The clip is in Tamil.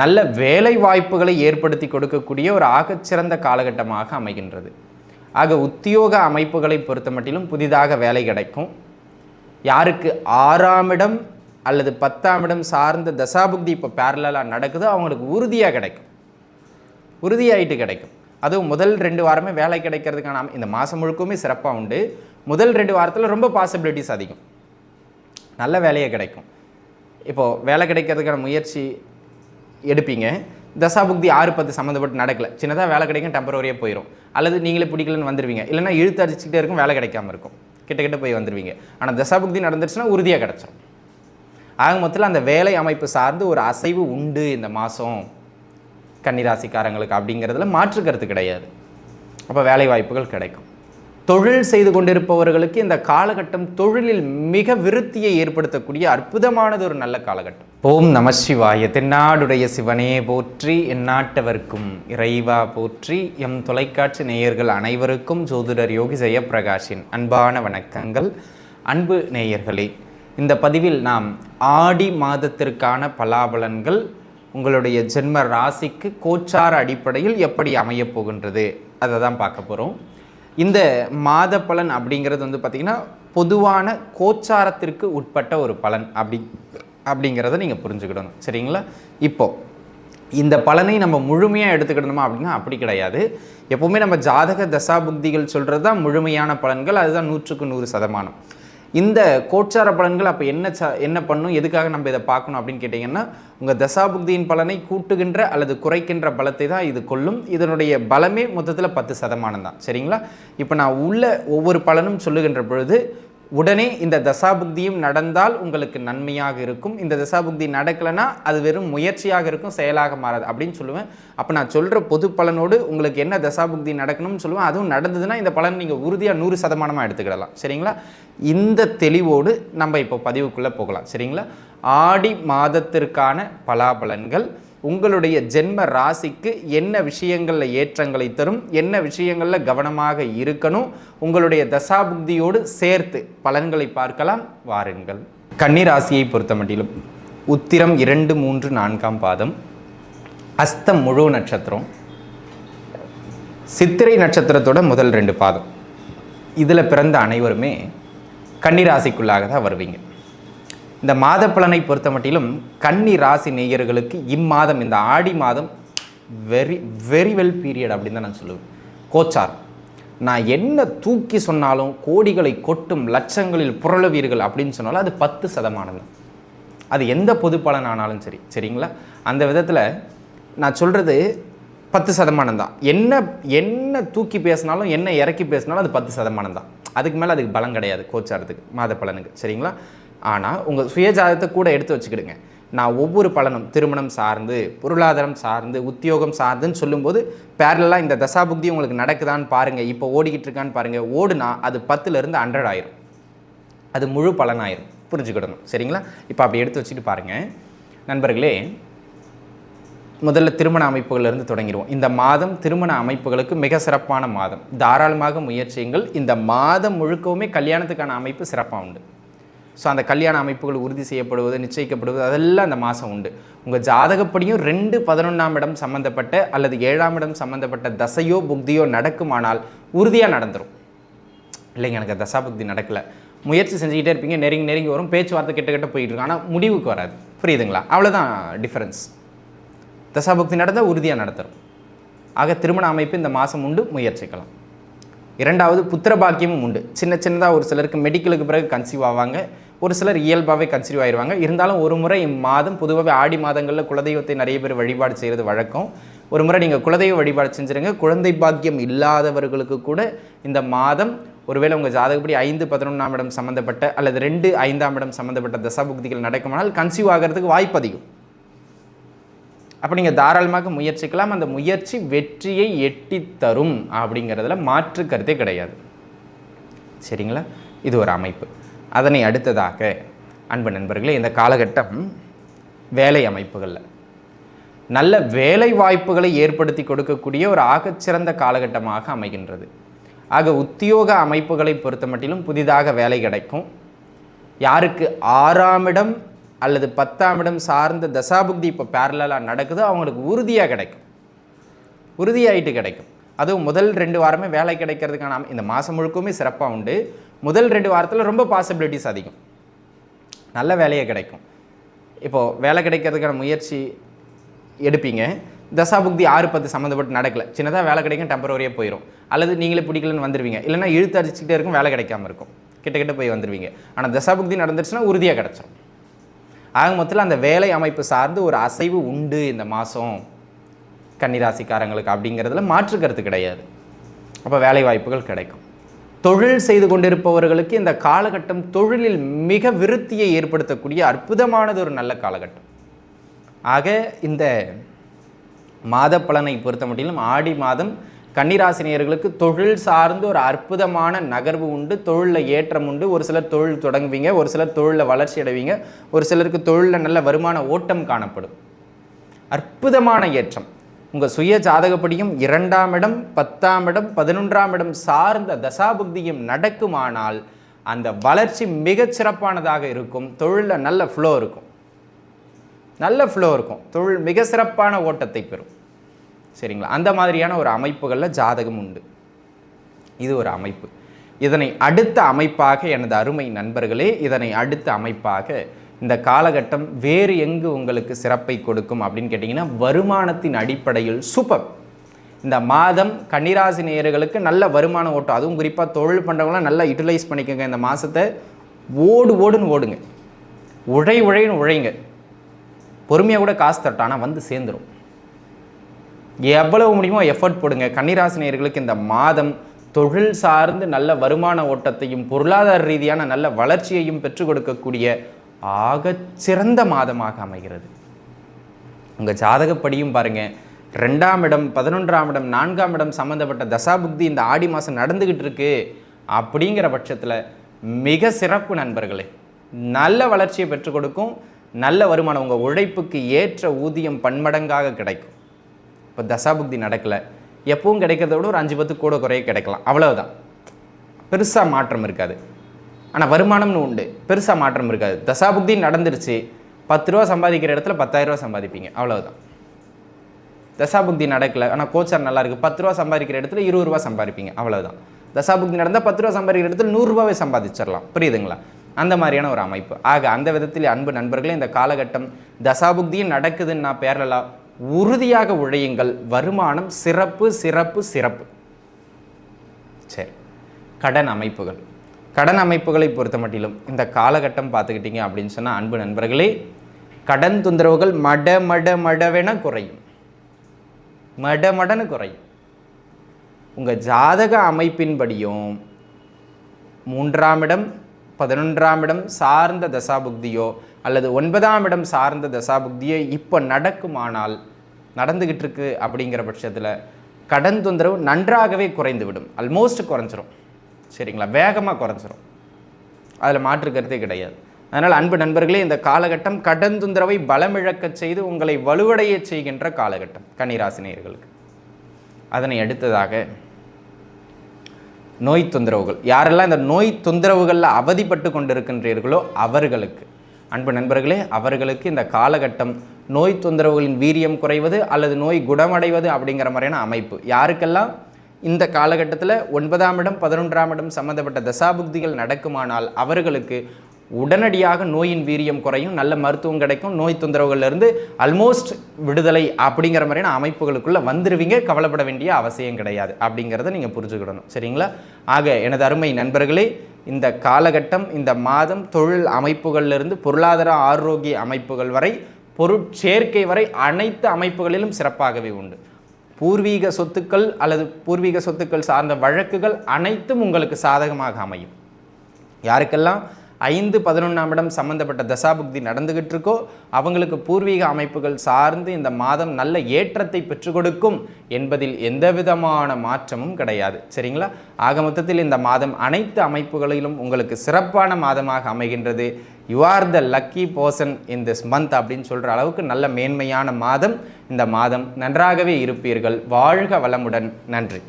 நல்ல வேலை வாய்ப்புகளை ஏற்படுத்தி கொடுக்கக்கூடிய ஒரு ஆகச்சிறந்த காலகட்டமாக அமைகின்றது. ஆக உத்தியோக அமைப்புகளை பொறுத்த மட்டிலும் புதிதாக வேலை கிடைக்கும். யாருக்கு ஆறாம் இடம் அல்லது பத்தாம் இடம் சார்ந்த தசாபுக்தி இப்போ பேரலாக நடக்குதோ அவங்களுக்கு உறுதியாக கிடைக்கும். உறுதியாயிட்டு கிடைக்கும். அதுவும் முதல் ரெண்டு வாரமே வேலை கிடைக்கிறதுக்கான இந்த மாதம் முழுக்கவுமே சிறப்பாக உண்டு. முதல் ரெண்டு வாரத்தில் ரொம்ப பாசிபிலிட்டிஸ் அதிகம். நல்ல வேலையே கிடைக்கும். இப்போது வேலை கிடைக்கிறதுக்கான முயற்சி எடுப்பீங்க. தசாபுக்தி ஆறு பத்து சம்மந்தப்பட்டு நடக்கல. சின்னதாக வேலை கிடைக்கும் டெம்பரவரியாக போயிடும் அல்லது நீங்களே பிடிக்கலன்னு வந்துடுவீங்க இல்லைன்னா இழுத்து அடிச்சுக்கிட்டே இருக்கும் வேலை கிடைக்காம இருக்கும். கிட்ட கிட்ட போய் வந்துடுவீங்க ஆனால் தசாபுக்தி நடந்துருச்சுன்னா உறுதியாக கிடச்சிரும். ஆக மொத்தத்தில் அந்த வேலை அமைப்பு சார்ந்து ஒரு அசைவு உண்டு இந்த மாதம் கன்னிராசிக்காரங்களுக்கு அப்படிங்கிறதுல மாற்று கருத்து கிடையாது. அப்போ வேலை வாய்ப்புகள் கிடைக்கும். தொழில் செய்து கொண்டிருப்பவர்களுக்கு இந்த காலகட்டம் தொழிலில் மிக விருத்தியை ஏற்படுத்தக்கூடிய அற்புதமானது ஒரு நல்ல காலகட்டம். ஓம் நம சிவாய. தென்னாடுடைய சிவனே போற்றி எந்நாட்டவர்க்கும் இறைவா போற்றி எம் தொலைக்காட்சி நேயர்கள் அனைவருக்கும் ஜோதிடர் யோகி ஜெயப்பிரகாஷின் அன்பான வணக்கங்கள். அன்பு நேயர்களே இந்த பதிவில் நாம் ஆடி மாதத்திற்கான பலாபலன்கள் உங்களுடைய ஜென்ம ராசிக்கு கோச்சார அடிப்படையில் எப்படி அமையப் போகின்றது அதை தான் பார்க்க போகிறோம் இந்த மாத பலன் அப்படிங்கிறது வந்து பார்த்திங்கன்னா பொதுவான கோச்சாரத்திற்கு உட்பட்ட ஒரு பலன் அப்படி அப்படிங்கிறத நீங்கள் புரிஞ்சுக்கிடணும். சரிங்களா? இப்போது இந்த பலனை நம்ம முழுமையாக எடுத்துக்கிடணுமா அப்படின்னா அப்படி கிடையாது. எப்போவுமே நம்ம ஜாதக தசாபுக்திகள் சொல்கிறது தான் முழுமையான பலன்கள் அதுதான் நூற்றுக்கு நூறு சதமானம். இந்த கோச்சார பலன்கள் அப்போ என்ன ச என்ன பண்ணும்? எதுக்காக நம்ம இதை பார்க்கணும் அப்படின்னு கேட்டிங்கன்னா உங்கள் தசாபுக்தியின் பலனை கூட்டுகின்ற அல்லது குறைக்கின்ற பலத்தை தான் இது கொள்ளும் இதனுடைய பலமே மொத்தத்தில் பத்து சதமானம் தான். சரிங்களா? இப்போ நான் உள்ள ஒவ்வொரு பலனும் சொல்லுகின்ற பொழுது உடனே இந்த தசாபுக்தியும் நடந்தால் உங்களுக்கு நன்மையாக இருக்கும். இந்த தசாபுக்தி நடக்கலைன்னா அது வெறும் முயற்சியாக இருக்கும் செயலாக மாறாது அப்படின்னு சொல்லுவேன். அப்போ நான் சொல்கிற பொது பலனோடு உங்களுக்கு என்ன தசாபுக்தி நடக்கணும்னு சொல்லுவேன். அதுவும் நடந்ததுன்னா இந்த பலன் நீங்கள் உறுதியாக நூறு சதமானமாக எடுத்துக்கிடலாம். சரிங்களா? இந்த தெளிவோடு நம்ம இப்போ பதிவுக்குள்ளே போகலாம். சரிங்களா? ஆடி மாதத்திற்கான பலாபலன்கள் உங்களுடைய ஜென்ம ராசிக்கு என்ன விஷயங்களில் ஏற்றங்களை தரும் என்ன விஷயங்களில் கவனமாக இருக்கணும் உங்களுடைய தசாபுக்தியோடு சேர்த்து பலன்களை பார்க்கலாம். வாருங்கள். கன்னி ராசியை பொறுத்த மட்டிலும் உத்திரம் இரண்டு மூன்று நான்காம் பாதம். அஸ்தம் முழு நட்சத்திரம். சித்திரை நட்சத்திரத்தோட முதல் ரெண்டு பாதம். இதில் பிறந்த அனைவருமே கன்னிராசிக்குள்ளாக தான் வருவீங்க. இந்த மாத பலனை பொறுத்த மட்டிலும் கன்னி ராசி நேயர்களுக்கு இம்மாதம் இந்த ஆடி மாதம் வெரி வெரி வெல் பீரியட் அப்படின்னு தான் நான் சொல்லுவேன். கோச்சார் நான் என்ன தூக்கி சொன்னாலும் கோடிகளை கொட்டும் லட்சங்களில் புரளவீர்கள் அப்படின்னு சொன்னாலும் அது பத்து சதமானம் தான். அது எந்த பொது பலன் ஆனாலும் சரி சரிங்களா? அந்த விதத்தில் நான் சொல்கிறது பத்து சதமானம் தான். என்ன என்ன தூக்கி பேசினாலும் என்ன இறக்கி பேசினாலும் அது பத்து சதமானம் தான். அதுக்கு மேலே அதுக்கு பலம் கிடையாது கோச்சாரத்துக்கு மாத பலனுக்கு சரிங்களா? ஆனால் உங்கள் சுயஜாதத்தை கூட எடுத்து வச்சுக்கிடுங்க. நான் ஒவ்வொரு பலனும் திருமணம் சார்ந்து பொருளாதாரம் சார்ந்து உத்தியோகம் சார்ந்துன்னு சொல்லும்போது பேரலாக இந்த தசாபுக்தி உங்களுக்கு நடக்குதான்னு பாருங்கள் இப்போ ஓடிக்கிட்டு இருக்கான்னு பாருங்கள் ஓடுனா அது பத்துலேருந்து ஹண்ட்ரட் ஆயிரும். அது முழு பலனாயிரும். புரிஞ்சுக்கிடணும். சரிங்களா? இப்போ அப்படி எடுத்து வச்சுட்டு பாருங்கள் நண்பர்களே முதல்ல திருமண அமைப்புகளிலிருந்து தொடங்கிடுவோம் இந்த மாதம் திருமண அமைப்புகளுக்கு மிக சிறப்பான மாதம். தாராளமாக முயற்சியுங்கள். இந்த மாதம் முழுக்கவுமே கல்யாணத்துக்கான அமைப்பு சிறப்பாக உண்டு. ஸோ அந்த கல்யாண அமைப்புகள் உறுதி செய்யப்படுவது நிச்சயிக்கப்படுவது அதெல்லாம் அந்த மாதம் உண்டு. உங்கள் ஜாதகப்படியும் ரெண்டு பதினொன்றாம் இடம் சம்மந்தப்பட்ட அல்லது ஏழாம் இடம் சம்மந்தப்பட்ட தசையோ புக்தியோ நடக்குமானால் உறுதியாக நடந்துடும் இல்லைங்க எனக்கு தசாபுக்தி நடக்கலை. முயற்சி செஞ்சுக்கிட்டே இருப்பீங்க நெருங்கி நெருங்கி வரும் பேச்சுவார்த்தை கிட்ட கிட்ட போயிட்டு இருக்கும் ஆனால் முடிவுக்கு வராது. புரியுதுங்களா? அவ்வளோதான் டிஃபரன்ஸ் தசாபக்தி நடந்தால் உறுதியாக நடத்துகிறோம் ஆக திருமண அமைப்பு இந்த மாதம் உண்டு முயற்சிக்கலாம். இரண்டாவது புத்திர பாக்கியமும் உண்டு. சின்ன சின்னதாக ஒரு சிலருக்கு மெடிக்கலுக்கு பிறகு கன்சீவ் ஆவாங்க. ஒரு சிலர் இயல்பாகவே கன்சீவ் ஆயிடுவாங்க இருந்தாலும் ஒரு முறை இம்மாதம் பொதுவாகவே ஆடி மாதங்களில் குலதெய்வத்தை நிறைய பேர் வழிபாடு செய்கிறது வழக்கம். ஒரு முறை நீங்கள் குலதெய்வ வழிபாடு செஞ்சுருங்க. குழந்தை பாக்கியம் இல்லாதவர்களுக்கு கூட இந்த மாதம் ஒருவேளை உங்கள் ஜாதகப்படி ஐந்து பதினொன்றாம் இடம் சம்மந்தப்பட்ட அல்லது ரெண்டு ஐந்தாம் இடம் சம்மந்தப்பட்ட தசாபுக்திகள் நடக்குமானால் கன்சீவ் ஆகிறதுக்கு வாய்ப்பு அதிகம். அப்போ நீங்கள் தாராளமாக முயற்சிக்கலாம். அந்த முயற்சி வெற்றியை எட்டி தரும் அப்படிங்கிறதுல மாற்று கருத்தே கிடையாது. சரிங்களா? இது ஒரு அமைப்பு. அதனை அடுத்ததாக அன்பு நண்பர்களே இந்த காலகட்டம் வேலை அமைப்புகளில். நல்ல வேலை வாய்ப்புகளை ஏற்படுத்தி கொடுக்கக்கூடிய ஒரு ஆகச்சிறந்த காலகட்டமாக அமைகின்றது. ஆக உத்தியோக அமைப்புகளை பொறுத்த மட்டிலும் புதிதாக வேலை கிடைக்கும். யாருக்கு ஆறாம் இடம் அல்லது பத்தாம் இடம் சார்ந்த தசாபுக்தி இப்போ பேரலாக நடக்குது அவங்களுக்கு உறுதியாக கிடைக்கும். உறுதியாயிட்டு கிடைக்கும். அதுவும் முதல் ரெண்டு வாரமே வேலை கிடைக்கிறதுக்கான இந்த மாதம் முழுக்கவுமே சிறப்பாக உண்டு. முதல் ரெண்டு வாரத்தில் ரொம்ப பாசிபிலிட்டிஸ் அதிகம். நல்ல வேலையே கிடைக்கும். இப்போது வேலை கிடைக்கிறதுக்கான முயற்சி எடுப்பீங்க. தசாபுக்தி ஆறு பத்து சம்மந்தப்பட்டு நடக்கலை. சின்னதாக வேலை கிடைக்கும் டெம்பரவரியாக போயிடும் அல்லது நீங்களே பிடிக்கலன்னு வந்துடுவீங்க இல்லைன்னா இழுத்து அடிச்சுக்கிட்டே இருக்கும் வேலை கிடைக்காம இருக்கும். கிட்ட கிட்ட போய் வந்துடுவீங்க ஆனால் தசாபுக்தி நடந்துருச்சுன்னா உறுதியாக கிடச்சிரும். ஆக மொத்தத்தில் அந்த வேலை அமைப்பு சார்ந்து ஒரு அசைவு உண்டு இந்த மாதம் கன்னிராசிக்காரங்களுக்கு அப்படிங்கிறதுல மாற்று கருத்து கிடையாது. அப்போ வேலை வாய்ப்புகள் கிடைக்கும். தொழில் செய்து கொண்டிருப்பவர்களுக்கு இந்த காலகட்டம் தொழிலில் மிக விருத்தியை ஏற்படுத்தக்கூடிய அற்புதமானது ஒரு நல்ல காலகட்டம். ஆக இந்த மாத பலனை பொறுத்த மட்டிலும் ஆடி மாதம் கன்னிராசினியர்களுக்கு தொழில் சார்ந்து ஒரு அற்புதமான நகர்வு உண்டு தொழிலில் ஏற்றம் உண்டு. ஒரு சிலர் தொழில் தொடங்குவீங்க ஒரு சிலர் தொழிலில் வளர்ச்சி அடைவீங்க ஒரு சிலருக்கு தொழிலில் நல்ல வருமான ஓட்டம் காணப்படும். அற்புதமான ஏற்றம். உங்கள் சுய ஜாதகப்படியும் இரண்டாம் இடம் பத்தாம் இடம் பதினொன்றாம் இடம் சார்ந்த தசாபுக்தியும் நடக்குமானால் அந்த வளர்ச்சி மிகச்சிறப்பானதாக இருக்கும். தொழிலில் நல்ல ஃப்ளோ இருக்கும். நல்ல ஃப்ளோ இருக்கும். தொழில் மிக சிறப்பான ஓட்டத்தை பெறும். சரிங்களா? அந்த மாதிரியான ஒரு அமைப்புகளில் ஜாதகம் உண்டு. இது ஒரு அமைப்பு. இதனை அடுத்த அமைப்பாக எனது அருமை நண்பர்களே இதனை அடுத்த அமைப்பாக இந்த காலகட்டம் வேறு எங்கு உங்களுக்கு சிறப்பை கொடுக்கும் அப்படின்னு கேட்டிங்கன்னா வருமானத்தின் அடிப்படையில் சூப்பர். இந்த மாதம் கன்னிராசி நேயர்களுக்கு நல்ல வருமானம் ஓட்டும். அதுவும் குறிப்பாக தொழில் பண்ணுறவங்களாம் நல்லா யூட்டிலைஸ் பண்ணிக்கோங்க. இந்த மாதத்தை ஓடு ஓடுன்னு ஓடுங்க. உழை உழைன்னு உழைங்க. பொறுமையாக கூட காசு தரட்டும். ஆனால் வந்து சேர்ந்துரும். எவ்வளவு முடியுமோ எஃபர்ட் போடுங்க. கன்னிராசி இந்த மாதம் தொழில் சார்ந்து நல்ல வருமான ஓட்டத்தையும் பொருளாதார ரீதியான நல்ல வளர்ச்சியையும் பெற்றுக் கொடுக்கக்கூடிய ஆகச்சிறந்த மாதமாக அமைகிறது. உங்கள் ஜாதகப்படியும் பாருங்க. ரெண்டாம் இடம் பதினொன்றாம் இடம் நான்காம் இடம் சம்மந்தப்பட்ட தசாபுக்தி இந்த ஆடி மாதம் நடந்துக்கிட்டு இருக்கு. அப்படிங்கிற பட்சத்தில் மிக சிறப்பு நண்பர்களே நல்ல வளர்ச்சியை பெற்றுக் கொடுக்கும் நல்ல வருமானம் உங்கள் உழைப்புக்கு ஏற்ற ஊதியம் பன்மடங்காக கிடைக்கும். இப்போ தசாபுக்தி நடக்கலை. எப்பவும் கிடைக்கிறத விட ஒரு அஞ்சு பத்து கூட குறைய கிடைக்கலாம். அவ்வளவுதான். பெருசாக மாற்றம் இருக்காது. ஆனால் வருமானம்னு உண்டு. பெருசாக மாற்றம் இருக்காது. தசாபுக்தி நடந்துருச்சு. பத்து ரூபா சம்பாதிக்கிற இடத்துல பத்தாயிரம் ரூபா சம்பாதிப்பீங்க. அவ்வளவுதான். தசாபுக்தி நடக்கலை. ஆனால் கோச்சர் நல்லா இருக்கு. பத்து ரூபா சம்பாதிக்கிற இடத்துல இருபது ரூபா சம்பாதிப்பீங்க. அவ்வளவுதான். தசாபுக்தி நடந்தால் பத்து ரூபா சம்பாதிக்கிற இடத்துல நூறுரூபாவே சம்பாதிச்சிடலாம். புரியுதுங்களா? அந்த மாதிரியான ஒரு அமைப்பு. ஆக அந்த விதத்தில் அன்பு நண்பர்களே இந்த காலகட்டம் தசாபுக்தியும் நடக்குதுன்னு நான் பேரலா உறுதியாக உழையுங்கள். வருமானம் சிறப்பு சிறப்பு சிறப்பு. சரி. கடன் அமைப்புகள். கடன் அமைப்புகளை பொறுத்த மட்டிலும் இந்த காலகட்டம் பார்த்துக்கிட்டீங்க அப்படின்னு சொன்னால் அன்பு நண்பர்களே கடன் தொந்தரவுகள் மட மட மடவென குறையும். மட மடன்னு குறையும். உங்கள் ஜாதக அமைப்பின்படியும் மூன்றாம் இடம் பதினொன்றாம் இடம் சார்ந்த தசாபுக்தியோ அல்லது ஒன்பதாம் இடம் சார்ந்த தசாபுக்தியை இப்போ நடக்குமானால் நடந்துக்கிட்டு இருக்கு அப்படிங்கிற பட்சத்தில் கடன் தொந்தரவு நன்றாகவே குறைந்து விடும் ஆல்மோஸ்ட் குறைஞ்சிரும். சரிங்களா? வேகமாக குறைஞ்சிரும். அதில் மாற்று கருத்தே கிடையாது. அதனால் அன்பு நண்பர்களே இந்த காலகட்டம் கடன் தொந்தரவை பலமிழக்கச் செய்து உங்களை வலுவடையச் செய்கின்ற காலகட்டம் கன்னிராசினியர்களுக்கு அதனை அடுத்ததாக நோய் தொந்தரவுகள். யாரெல்லாம் இந்த நோய் தொந்தரவுகளில் அவதிப்பட்டு கொண்டிருக்கின்றீர்களோ அவர்களுக்கு அன்பு நண்பர்களே அவர்களுக்கு இந்த காலகட்டம் நோய் தொந்தரவுகளின் வீரியம் குறைவது அல்லது நோய் குணமடைவது அப்படிங்கிற மாதிரியான அமைப்பு. யாருக்கெல்லாம்? இந்த காலகட்டத்தில் ஒன்பதாம் இடம் பதினொன்றாம் இடம் சம்மந்தப்பட்ட தசாபுக்திகள் நடக்குமானால் அவர்களுக்கு உடனடியாக நோயின் வீரியம் குறையும் நல்ல மருத்துவம் கிடைக்கும் நோய் தொந்தரவுகள்லேருந்து ஆல்மோஸ்ட் விடுதலை அப்படிங்கிற மாதிரியான அமைப்புகளுக்குள்ளே வந்துடுவீங்க கவலைப்பட வேண்டிய அவசியம் கிடையாது அப்படிங்கிறத நீங்கள் புரிஞ்சுக்கிடணும். சரிங்களா? ஆக எனது அருமை நண்பர்களே இந்த காலகட்டம் இந்த மாதம் தொழில் அமைப்புகளிலிருந்து பொருளாதார ஆரோக்கிய அமைப்புகள் வரை பொருட்சேர்க்கை வரை அனைத்து அமைப்புகளிலும் சிறப்பாகவே உண்டு. பூர்வீக சொத்துக்கள் அல்லது பூர்வீக சொத்துக்கள் சார்ந்த வழக்குகள் அனைத்தும் உங்களுக்கு சாதகமாக அமையும். யாருக்கெல்லாம்? ஐந்து பதினொன்றாம் இடம் சம்பந்தப்பட்ட தசாபுக்தி நடந்துகிட்டு இருக்கோ அவங்களுக்கு பூர்வீக அமைப்புகள் சார்ந்து இந்த மாதம் நல்ல ஏற்றத்தை பெற்றுக் கொடுக்கும் என்பதில் எந்த விதமான மாற்றமும் கிடையாது. சரிங்களா? ஆக மொத்தத்தில் இந்த மாதம் அனைத்து அமைப்புகளிலும் உங்களுக்கு சிறப்பான மாதமாக அமைகின்றது. You are the lucky person in this month அப்படின்னு சொல்கிற அளவுக்கு நல்ல மேன்மையான மாதம் இந்த மாதம் நன்றாகவே இருப்பீர்கள். வாழ்க வளமுடன். நன்றி.